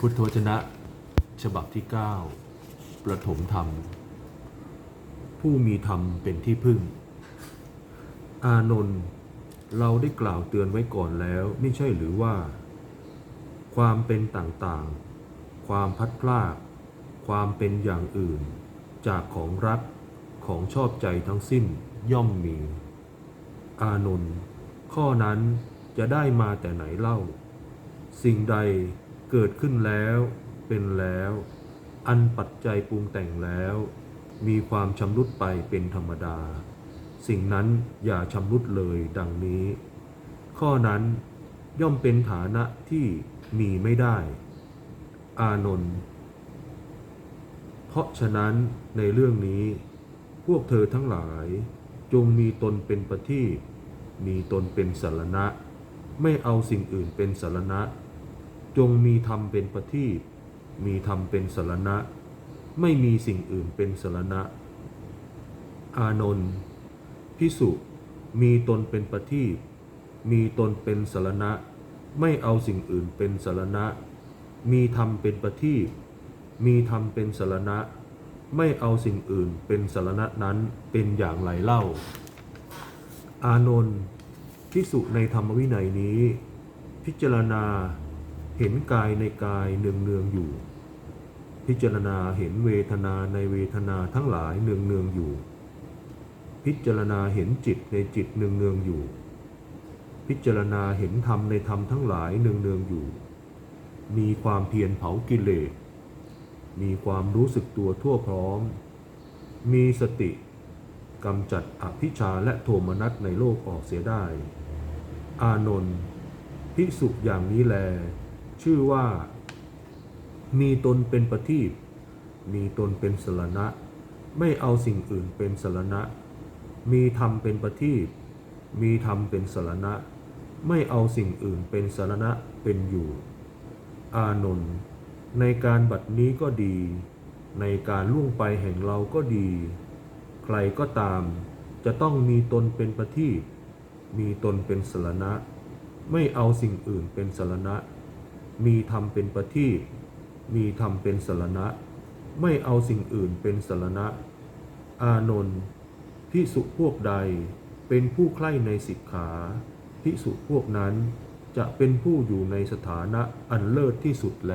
พุทธวจนะ ฉบับที่ 9 ประถมธรรม ผู้มีธรรมเป็นที่พึ่ง อานนท์เราได้กล่าวเตือนไว้ก่อนแล้วไม่ใช่หรือว่า ความเป็นต่างๆ ความพัดพลาดความเป็นอย่างอื่น จากของรักของชอบใจทั้งสิ้นย่อมมี อานนท์ข้อนั้นจะได้มาแต่ไหนเล่า สิ่งใด เกิดขึ้นแล้วเป็นแล้ว อันปัจจัยปรุงแต่งแล้ว มีความชำรุดไปเป็นธรรมดา สิ่งนั้นอย่าชำรุดเลยดังนี้ ข้อนั้นย่อมเป็นฐานะที่มีไม่ได้ อานนท์เพราะฉะนั้นในเรื่องนี้ พวกเธอทั้งหลาย จงมีตนเป็นประทีปมีตนเป็นสารณะ ไม่เอาสิ่งอื่นเป็นสารณะ จงมีธรรมเป็นประทีปมีธรรมเป็นสารณะ ไม่มีสิ่งอื่นเป็นสารณะ อานนท์พิสุมีตนเป็นประทีปมีตนเป็นสารณะ ไม่เอาสิ่งอื่นเป็นสารณะ มีธรรมเป็นประทีปมีธรรมเป็นสารณะ ไม่เอาสิ่งอื่นเป็นสารณะนั้นเป็นอย่างไรเล่า อานนท์พิสุในธรรมวินัยนี้ พิจารณา เห็นกายในกายเนืองเนืองอยู่ พิจารณาเห็นเวทนาในเวทนาทั้งหลายเนืองเนืองอยู่ พิจารณาเห็นจิตในจิตเนืองเนืองอยู่ พิจารณาเห็นธรรมในธรรมทั้งหลายเนืองเนืองอยู่ มีความเพียรเผากิเลส มีความรู้สึกตัวทั่วพร้อม มีสติกำจัดอภิชาและโทมนัสในโลกออกเสียได้ อานนท์ภิกษุอย่างนี้แล ชื่อว่า มีตนเป็นประทีปมีตนเป็นสรณะ ไม่เอาสิ่งอื่นเป็นสรณะ มีธรรมเป็นประทีปมีธรรมเป็นสรณะ ไม่เอาสิ่งอื่นเป็นสรณะเป็นอยู่ อานนท์ในการบัดนี้ก็ดี ในการล่วงไปแห่งเราก็ดี ใครก็ตาม จะต้องมีตนเป็นประทีปมีตนเป็นสรณะ ไม่เอาสิ่งอื่นเป็นสรณะ มีธรรมเป็นประทีปมีธรรมเป็นสรณะ ไม่เอาสิ่งอื่นเป็นสรณะ อานนท์พิสุพวกใดเป็นผู้ใคร่ในสิกขาพิสุพวกนั้นจะเป็นผู้อยู่ในสถานะอันเลิศที่สุดแล